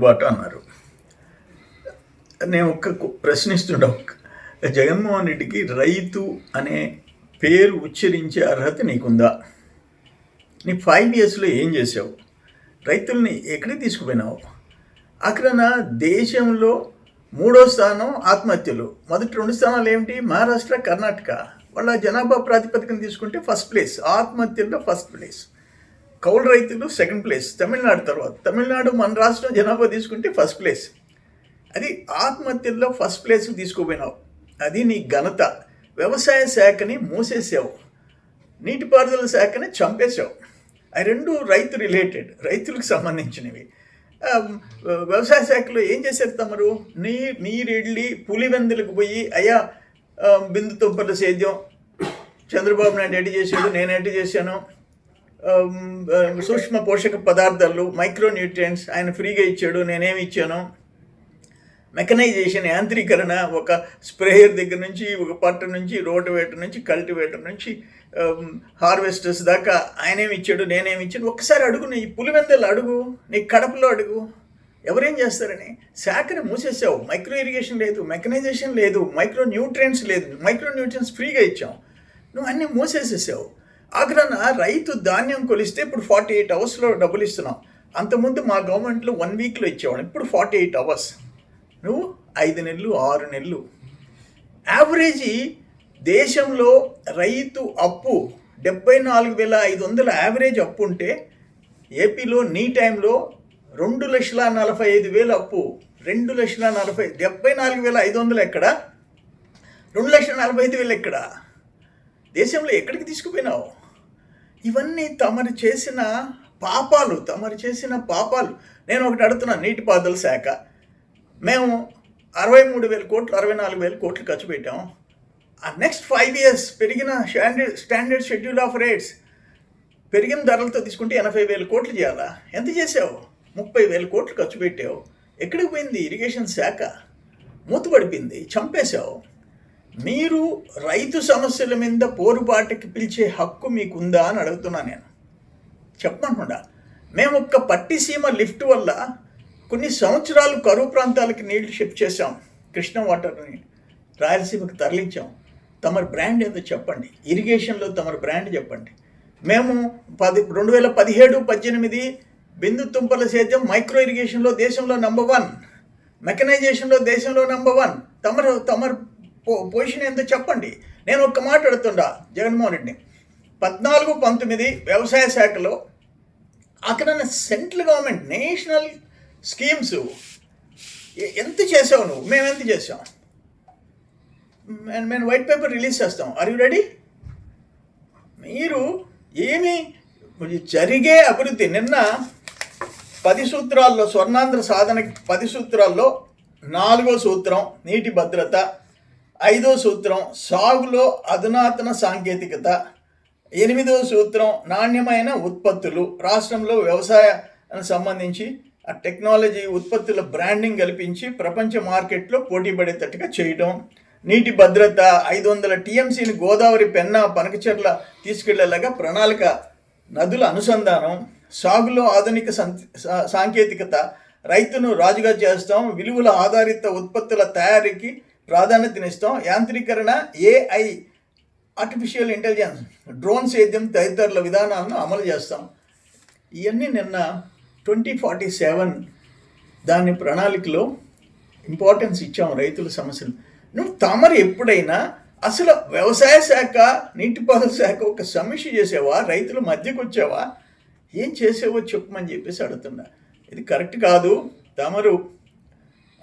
తిరుగుబాటు అన్నారు. నేను ఒక్క కు- ప్రశ్నిస్తుండ జగన్మోహన్ రెడ్డికి రైతు అనే పేరు ఉచ్చరించే అర్హత నీకుందా? నీ ఫైవ్ ఇయర్స్లో ఏం చేసావు? రైతుల్ని ఎక్కడికి తీసుకుపోయినావు? అక్కడ దేశంలో మూడో స్థానం ఆత్మహత్యలు. మొదటి రెండు స్థానాలు ఏమిటి? మహారాష్ట్ర కర్ణాటక. వాళ్ళ జనాభా ప్రాతిపదికన తీసుకుంటే ఫస్ట్ ప్లేస్. ఆత్మహత్యల్లో ఫస్ట్ ప్లేస్. కౌలు రైతులు సెకండ్ ప్లేస్ తమిళనాడు తర్వాత. తమిళనాడు మన రాష్ట్రం జనాభా తీసుకుంటే ఫస్ట్ ప్లేస్ అది ఆత్మహత్యల్లో ఫస్ట్ ప్లేస్ తీసుకుపోయినావు అది నీ ఘనత. వ్యవసాయ శాఖని మూసేసావు. నీటిపారుదల శాఖని చంపేశావు. అవి రెండు రైతు రిలేటెడ్ రైతులకు సంబంధించినవి. వ్యవసాయ శాఖలో ఏం చేశారు తమరు? నీ నీరెళ్ళి పులివెందులకు పోయి అయ్యా బిందు తుంపర్ల సేద్యం. చంద్రబాబు నాయుడు ఎటు చేశాడు? నేను ఎట్టి చేశాను? Um, um, సూక్ష్మ పోషక పదార్థాలు మైక్రో న్యూట్రియంట్స్ ఆయన ఫ్రీగా ఇచ్చాడు నేనేమి ఇచ్చాను? మెకనైజేషన్ యాంత్రీకరణ ఒక స్ప్రేయర్ దగ్గర నుంచి ఒక పట్ట నుంచి రోటివేటర్ నుంచి కల్టివేటర్ నుంచి um, హార్వెస్టర్స్ దాకా ఆయనేమి ఇచ్చాడు నేనేమి ఇచ్చాడు ఒక్కసారి అడుగు నీ పులివెందలు అడుగు నీ కడపలో అడుగు. ఎవరేం చేస్తారని? శాఖను మూసేసావు మైక్రో ఇరిగేషన్ లేదు మెకనైజేషన్ లేదు మైక్రో న్యూట్రియంట్స్ లేదు మైక్రో న్యూట్రియంట్స్ ఫ్రీగా ఇచ్చాం. నువ్వు అన్నీ మూసేసేసావు. ఆగ్రాన రైతు ధాన్యం కొలిస్తే ఇప్పుడు ఫార్టీ ఎయిట్ అవర్స్లో డబ్బులు ఇస్తున్నాం. అంతకుముందు మా గవర్నమెంట్లో వన్ వీక్లో ఇచ్చేవాడు ఇప్పుడు ఫార్టీ ఎయిట్ అవర్స్ నువ్వు ఐదు నెలలు ఆరు నెలలు. యావరేజీ దేశంలో రైతు అప్పు డెబ్బై నాలుగు వేల ఐదు వందల యావరేజ్ అప్పు ఉంటే ఏపీలో నీ టైంలో రెండు లక్షల నలభై ఐదు వేల అప్పు. రెండు లక్షల నలభై డెబ్బై నాలుగు వేల ఐదు వందలు ఎక్కడ? రెండు లక్షల నలభై ఐదు వేలు ఎక్కడ? దేశంలో ఎక్కడికి తీసుకుపోయినావు? ఇవన్నీ తమరు చేసిన పాపాలు తమరు చేసిన పాపాలు. నేను ఒకటి అడుగుతున్నాను నీటిపారుదల శాఖ. మేము అరవై మూడు వేల కోట్లు అరవై నాలుగు వేల కోట్లు ఖర్చు పెట్టాము ఆ నెక్స్ట్ ఫైవ్ ఇయర్స్ పెరిగిన standard standard schedule of rates పెరిగిన ధరలతో తీసుకుంటే ఎనభై వేల కోట్లు చేయాలా? ఎంత చేసావు? ముప్పై వేల కోట్లు ఖర్చు పెట్టావు. ఎక్కడికి పోయింది? ఇరిగేషన్ శాఖ. మూతపడిపోయింది. చంపేశావు. మీరు రైతు సమస్యల మీద పోరుపాటుకి పిలిచే హక్కు మీకుందా అని అడుగుతున్నా నేను. చెప్పకుండా మేము ఒక్క పట్టిసీమ లిఫ్ట్ వల్ల కొన్ని సంవత్సరాలు కరువు ప్రాంతాలకి నీళ్ళు షిఫ్ట్ చేశాం. కృష్ణ వాటర్ని రాయలసీమకు తరలించాం. తమరి బ్రాండ్ ఏదో చెప్పండి. ఇరిగేషన్లో తమరి బ్రాండ్ చెప్పండి. మేము పది రెండు వేల పదిహేడు పద్దెనిమిది బిందు తుంపల సేద్యం మైక్రో ఇరిగేషన్లో దేశంలో నంబర్ వన్. మెకనైజేషన్లో దేశంలో నంబర్ వన్. తమరు తమరు పొజిషన్ ఏందో చెప్పండి. నేను ఒక్క మాట అడుగుతుండా జగన్మోహన్ రెడ్డిని. పద్నాలుగు పంతొమ్మిది వ్యవసాయ శాఖలో అక్కడ సెంట్రల్ గవర్నమెంట్ నేషనల్ స్కీమ్స్ ఎంత చేసావు నువ్వు? మేము ఎంత చేసాం? మేము మేము వైట్ పేపర్ రిలీజ్ చేస్తాం. ఆర్ యు రెడీ మీరు ఏమి జరిగే అభివృద్ధి నిన్న పది సూత్రాల్లో స్వర్ణాంధ్ర సాధన పది సూత్రాల్లో నాలుగో సూత్రం నీటి భద్రత ఐదో సూత్రం సాగులో అధునాతన సాంకేతికత. ఎనిమిదో సూత్రం నాణ్యమైన ఉత్పత్తులు. రాష్ట్రంలో వ్యవసాయానికి సంబంధించి ఆ టెక్నాలజీ ఉత్పత్తుల బ్రాండింగ్ కల్పించి ప్రపంచ మార్కెట్లో పోటీ పడేటట్టుగా చేయడం నీటి భద్రత ఐదు వందల టీఎంసీని గోదావరి పెన్నా పనకచెర్ల తీసుకెళ్ళేలాగా ప్రణాళిక నదుల అనుసంధానం. సాగులో ఆధునిక సం- సా- సాంకేతికత. రైతును రాజుగా చేస్తాం. విలువల ఆధారిత ఉత్పత్తుల తయారీకి ప్రాధాన్యతనిస్తాం. యాంత్రీకరణ ఏఐ ఆర్టిఫిషియల్ ఇంటెలిజెన్స్ డ్రోన్ సేద్యం తదితరుల విధానాలను అమలు చేస్తాం. ఇవన్నీ నిన్న ట్వంటీ ఫార్టీ సెవెన్ దాని ప్రణాళికలో ఇంపార్టెన్స్ ఇచ్చాం రైతుల సమస్యలు. నువ్వు తమరు ఎప్పుడైనా అసలు వ్యవసాయ శాఖ నీటిపారుదల శాఖ ఒక సమీక్ష చేసేవా? రైతుల మధ్యకు వచ్చావా ఏం చేసేవో చెప్పమని చెప్పేసి అడుగుతున్నా. ఇది కరెక్ట్ కాదు. తమరు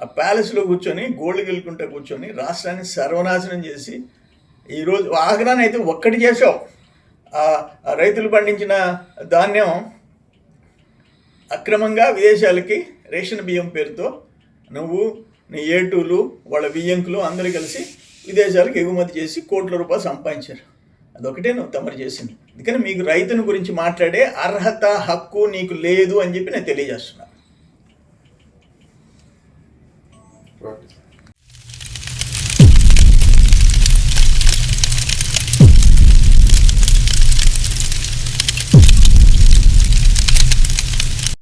ఆ ప్యాలెస్లో కూర్చొని గోల్డ్ గెలుకుంటే కూర్చొని రాష్ట్రాన్ని సర్వనాశనం చేసి ఈరోజు ఆగ్రాన్ని అయితే ఒక్కటి చేసావు ఆ రైతులు పండించిన ధాన్యం అక్రమంగా విదేశాలకి రేషన్ బియ్యం పేరుతో నువ్వు నీ ఏటూలు వాళ్ళ బియ్యంకులు అందరూ కలిసి విదేశాలకు ఎగుమతి చేసి కోట్ల రూపాయలు సంపాదించారు. అదొకటే నువ్వు తమరు చేసింది. అందుకని మీకు రైతుని గురించి మాట్లాడే అర్హత హక్కు నీకు లేదు అని చెప్పి నేను తెలియజేస్తున్నాను